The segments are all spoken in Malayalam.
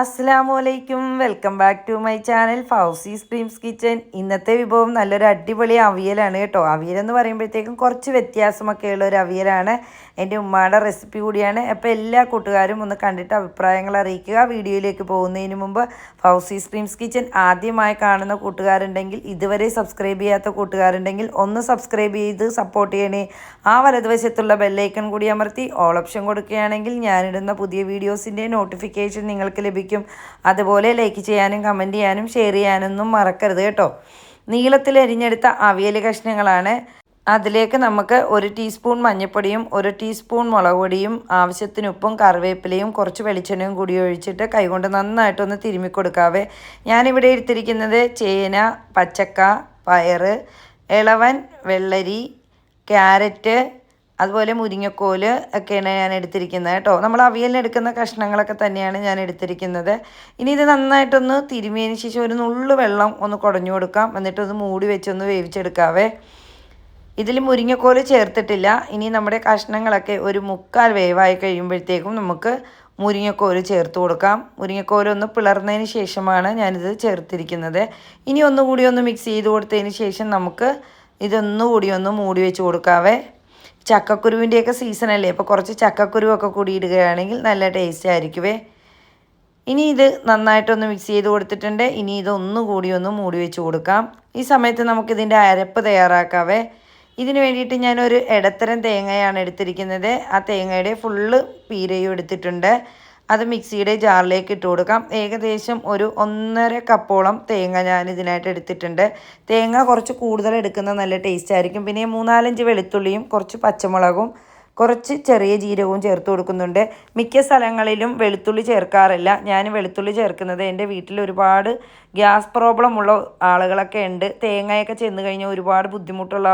അസ്സാം അലൈക്കും welcome back to my channel Fousi streams kitchen. ഇന്നത്തെ വിഭവം നല്ലൊരു അടിപൊളി അവിയലാണ് കേട്ടോ. അവിയൽ എന്ന് പറയുമ്പോഴത്തേക്കും കുറച്ച് വ്യത്യാസമൊക്കെയുള്ള ഒരു അവിയലാണ്. എന്റെ ഉമ്മയുടെ റെസിപ്പി കൂടിയാണ്. അപ്പോൾ എല്ലാ കൂട്ടുകാരും ഒന്ന് കണ്ടിട്ട് അഭിപ്രായങ്ങൾ അറിയിക്കുക. വീഡിയോയിലേക്ക് പോകുന്നതിന് മുമ്പ് ഫൗസി സ്ട്രീംസ് കിച്ചൻ ആദ്യമായി കാണുന്ന കൂട്ടുകാരുണ്ടെങ്കിൽ ഇതുവരെ സബ്സ്ക്രൈബ് ചെയ്യാത്ത കൂട്ടുകാരുണ്ടെങ്കിൽ ഒന്ന് സബ്സ്ക്രൈബ് ചെയ്ത് സപ്പോർട്ട് ചെയ്യണേ. ആ വലതുവശത്തുള്ള ബെല്ലൈക്കൺ കൂടി അമർത്തി ഓൾ ഓപ്ഷൻ കൊടുക്കുകയാണെങ്കിൽ ഞാനിടുന്ന പുതിയ വീഡിയോസിന്റെ നോട്ടിഫിക്കേഷൻ നിങ്ങൾക്ക് ലഭിക്കും. അതുപോലെ ലൈക്ക് ചെയ്യാനും കമന്റ് ചെയ്യാനും ഷെയർ ചെയ്യാനൊന്നും മറക്കരുത് കേട്ടോ. നീളത്തിൽ അരിഞ്ഞെടുത്ത അവിയൽ കഷ്ണങ്ങളാണ്. അതിലേക്ക് നമുക്ക് ഒരു ടീസ്പൂൺ മഞ്ഞൾപ്പൊടിയും ഒരു ടീസ്പൂൺ മുളക് പൊടിയും ആവശ്യത്തിന് ഉപ്പും കറിവേപ്പിലയും കുറച്ച് വെളിച്ചെണ്ണയും കൂടി ഒഴിച്ചിട്ട് കൈകൊണ്ട് നന്നായിട്ടൊന്ന് തിരുമ്മി കൊടുക്കാവേ. ഞാനിവിടെ എടുത്തിരിക്കുന്നത് ചേന പച്ചക്ക പയറ് ഇളവൻ വെള്ളരി ക്യാരറ്റ് അതുപോലെ മുരിങ്ങക്കോൽ ഒക്കെയാണ് ഞാൻ എടുത്തിരിക്കുന്നത് കേട്ടോ. നമ്മൾ അവിയലിന് എടുക്കുന്ന കഷ്ണങ്ങളൊക്കെ തന്നെയാണ് ഞാൻ എടുത്തിരിക്കുന്നത്. ഇനി ഇത് നന്നായിട്ടൊന്ന് തിരുമിയതിന് ശേഷം ഒരു നുള്ളു വെള്ളം ഒന്ന് കുടഞ്ഞു കൊടുക്കാം. എന്നിട്ടൊന്ന് മൂടി വെച്ചൊന്ന് വേവിച്ചെടുക്കാവേ. ഇതിൽ മുരിങ്ങക്കോൽ ചേർത്തിട്ടില്ല. ഇനി നമ്മുടെ കഷ്ണങ്ങളൊക്കെ ഒരു മുക്കാൽ വേവായി കഴിയുമ്പോഴത്തേക്കും നമുക്ക് മുരിങ്ങക്കോൽ ചേർത്ത് കൊടുക്കാം. മുരിങ്ങക്കോൽ ഒന്ന് പിളർന്നതിന് ശേഷമാണ് ഞാനിത് ചേർത്തിരിക്കുന്നത്. ഇനി ഒന്നുകൂടി ഒന്ന് മിക്സ് ചെയ്ത് കൊടുത്തതിന് ശേഷം നമുക്ക് ഇതൊന്നുകൂടി ഒന്ന് മൂടി വെച്ച് കൊടുക്കാവേ. ചക്കക്കുരുവിന്റെയൊക്കെ അല്ലേ അപ്പോൾ കുറച്ച് ചക്കക്കുരുവൊക്കെ കൂടി ഇടുകയാണെങ്കിൽ നല്ല ടേസ്റ്റ് ആയിരിക്കുമേ ഇനി ഇത് നന്നായിട്ടൊന്ന് മിക്സ് ചെയ്ത് കൊടുത്തിട്ടുണ്ട്. ഇനി ഇതൊന്നുകൂടി ഒന്ന് മൂടി വെച്ച് കൊടുക്കാം. ഈ സമയത്ത് നമുക്കിതിന്റെ അരപ്പ് തയ്യാറാക്കാവേ. ഇതിന് വേണ്ടിയിട്ട് ഞാനൊരു ഇടത്തരം തേങ്ങയാണ് എടുത്തിരിക്കുന്നത്. ആ തേങ്ങയുടെ ഫുള്ള് പീരയും എടുത്തിട്ടുണ്ട്. അത് മിക്സിയുടെ ജാറിലേക്ക് ഇട്ട് കൊടുക്കാം. ഏകദേശം ഒരു ഒന്നര കപ്പോളം തേങ്ങ ഞാൻ ഇതിനായിട്ട് എടുത്തിട്ടുണ്ട്. തേങ്ങ കുറച്ച് കൂടുതൽ എടുക്കുന്ന നല്ല ടേസ്റ്റ് ആയിരിക്കും. പിന്നെ മൂന്നാലഞ്ച് വെളുത്തുള്ളിയും കുറച്ച് പച്ചമുളകും കുറച്ച് ചെറിയ ജീരകവും ചേർത്ത് കൊടുക്കുന്നുണ്ട്. മിക്ക സ്ഥലങ്ങളിലും വെളുത്തുള്ളി ചേർക്കാറില്ല. ഞാൻ വെളുത്തുള്ളി ചേർക്കുന്നത് എന്റെ വീട്ടിൽ ഒരുപാട് ഗ്യാസ് പ്രോബ്ലം ഉള്ള ആളുകളൊക്കെ ഉണ്ട്. തേങ്ങയൊക്കെ ചെന്ന് കഴിഞ്ഞാൽ ഒരുപാട് ബുദ്ധിമുട്ടുള്ള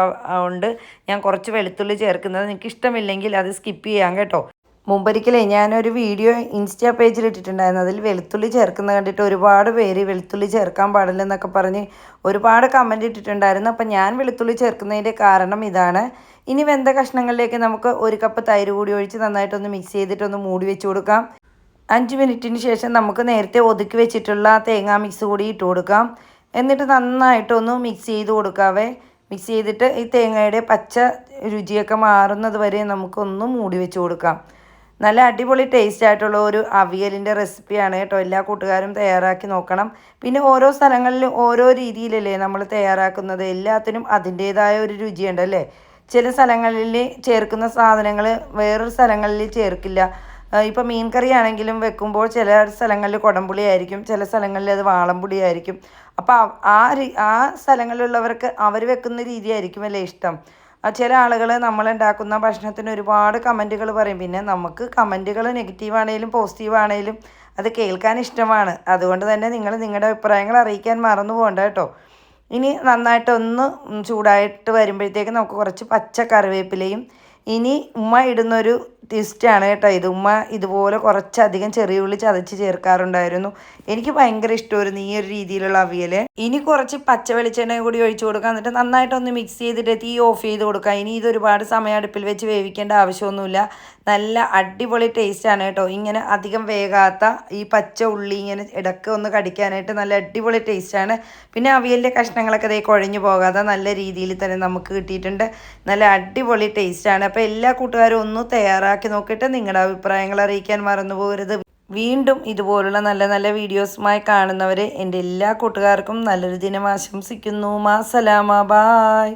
ഉണ്ട്. ഞാൻ കുറച്ച് വെളുത്തുള്ളി ചേർക്കുന്നത് എനിക്ക് ഇഷ്ടമില്ലെങ്കിൽ അത് സ്കിപ്പ് ചെയ്യാം കേട്ടോ. മുമ്പൊരിക്കലേ ഞാനൊരു വീഡിയോ ഇൻസ്റ്റാ പേജിൽ ഇട്ടിട്ടുണ്ടായിരുന്നു. അതിൽ വെളുത്തുള്ളി ചേർക്കുന്നത് കണ്ടിട്ട് ഒരുപാട് പേര് വെളുത്തുള്ളി ചേർക്കാൻ പാടില്ലെന്നൊക്കെ പറഞ്ഞ് ഒരുപാട് കമന്റ് ഇട്ടിട്ടുണ്ടായിരുന്നു. അപ്പം ഞാൻ വെളുത്തുള്ളി ചേർക്കുന്നതിന്റെ കാരണം ഇതാണ്. ഇനി വെന്ത കഷ്ണങ്ങളിലേക്ക് നമുക്ക് ഒരു കപ്പ് തൈര് കൂടി ഒഴിച്ച് നന്നായിട്ടൊന്ന് മിക്സ് ചെയ്തിട്ടൊന്ന് മൂടി വെച്ച് കൊടുക്കാം. അഞ്ച് മിനിറ്റിന് ശേഷം നമുക്ക് നേരത്തെ ഒതുക്കി വെച്ചിട്ടുള്ള തേങ്ങാ മിക്സ് കൂടി ഇട്ട് കൊടുക്കാം. എന്നിട്ട് നന്നായിട്ടൊന്ന് മിക്സ് ചെയ്ത് കൊടുക്കാവേ. മിക്സ് ചെയ്തിട്ട് ഈ തേങ്ങയുടെ പച്ച രുചിയൊക്കെ മാറുന്നത് വരെ നമുക്കൊന്ന് മൂടി വെച്ച് കൊടുക്കാം. നല്ല അടിപൊളി ടേസ്റ്റ് ആയിട്ടുള്ള ഒരു അവിയലിന്റെ റെസിപ്പിയാണ് കേട്ടോ. എല്ലാ കൂട്ടുകാരും തയ്യാറാക്കി നോക്കണം. പിന്നെ ഓരോ സ്ഥലങ്ങളിലും ഓരോ രീതിയിലല്ലേ നമ്മൾ തയ്യാറാക്കുന്നത്. എല്ലാത്തിനും അതിന്റേതായ ഒരു രുചിയുണ്ടല്ലേ ചില സ്ഥലങ്ങളിൽ ചേർക്കുന്ന സാധനങ്ങൾ വേറൊരു സ്ഥലങ്ങളിൽ ചേർക്കില്ല. ഇപ്പോൾ മീൻ കറി ആണെങ്കിലും വെക്കുമ്പോൾ ചില സ്ഥലങ്ങളിൽ കുടംപുളി ആയിരിക്കും ചില സ്ഥലങ്ങളിൽ അത് വാളംപുളി ആയിരിക്കും. അപ്പോൾ ആ ആ സ്ഥലങ്ങളിലുള്ളവർക്ക് അവർ വെക്കുന്ന രീതിയായിരിക്കും അല്ലേ ഇഷ്ടം. ചില ആളുകൾ നമ്മളുണ്ടാക്കുന്ന ഭക്ഷണത്തിന് ഒരുപാട് കമന്റുകൾ പറയും. പിന്നെ നമുക്ക് കമന്റുകൾ നെഗറ്റീവ് ആണെങ്കിലും പോസിറ്റീവ് ആണെങ്കിലും അത് കേൾക്കാൻ ഇഷ്ടമാണ്. അതുകൊണ്ട് തന്നെ നിങ്ങൾ നിങ്ങളുടെ അഭിപ്രായങ്ങൾ അറിയിക്കാൻ മറന്നു പോകണ്ട കേട്ടോ. ഇനി നന്നായിട്ടൊന്ന് ചൂടായിട്ട് വരുമ്പോഴത്തേക്ക് നമുക്ക് കുറച്ച് പച്ച കറിവേപ്പിലയും ഇനി ഉമ്മ ഇടുന്നൊരു ട്വിസ്റ്റാണ് കേട്ടോ ഇത്. ഉമ്മ ഇതുപോലെ കുറച്ചധികം ചെറിയ ഉള്ളി ചതച്ച് ചേർക്കാറുണ്ടായിരുന്നു. എനിക്ക് ഭയങ്കര ഇഷ്ടമായിരുന്നു ഈ ഒരു രീതിയിലുള്ള അവിയൽ ഇനി കുറച്ച് പച്ച വെളിച്ചെണ്ണ കൂടി ഒഴിച്ചു കൊടുക്കാം. എന്നിട്ട് നന്നായിട്ടൊന്ന് മിക്സ് ചെയ്തിട്ട് തീ ഓഫ് ചെയ്ത് കൊടുക്കാം. ഇനി ഇത് ഒരുപാട് സമയം അടുപ്പിൽ വെച്ച് വേവിക്കേണ്ട ആവശ്യമൊന്നുമില്ല. നല്ല അടിപൊളി ടേസ്റ്റാണ് കേട്ടോ. ഇങ്ങനെ അധികം വേകാത്ത ഈ പച്ച ഉള്ളി ഇങ്ങനെ ഇടയ്ക്ക് ഒന്ന് കടിക്കാനായിട്ട് നല്ല അടിപൊളി ടേസ്റ്റാണ് പിന്നെ അവിയലിന്റെ കഷ്ണങ്ങളൊക്കെ അതേ കുഴഞ്ഞു പോകാതെ നല്ല രീതിയിൽ തന്നെ നമുക്ക് കിട്ടിയിട്ടുണ്ട്. നല്ല അടിപൊളി ടേസ്റ്റാണ് അപ്പോൾ എല്ലാ കൂട്ടുകാരും ഒന്ന് തയ്യാറാക്കി നോക്കിയിട്ട് നിങ്ങളുടെ അഭിപ്രായങ്ങൾ അറിയിക്കാൻ മറന്നു പോകരുത്. വീണ്ടും ഇതുപോലുള്ള നല്ല നല്ല വീഡിയോസുമായി കാണുന്നവരെ എന്റെ എല്ലാ കൂട്ടുകാർക്കും നല്ലൊരു ദിനം ആശംസിക്കുന്നു. മാസലാമ. ബായ്.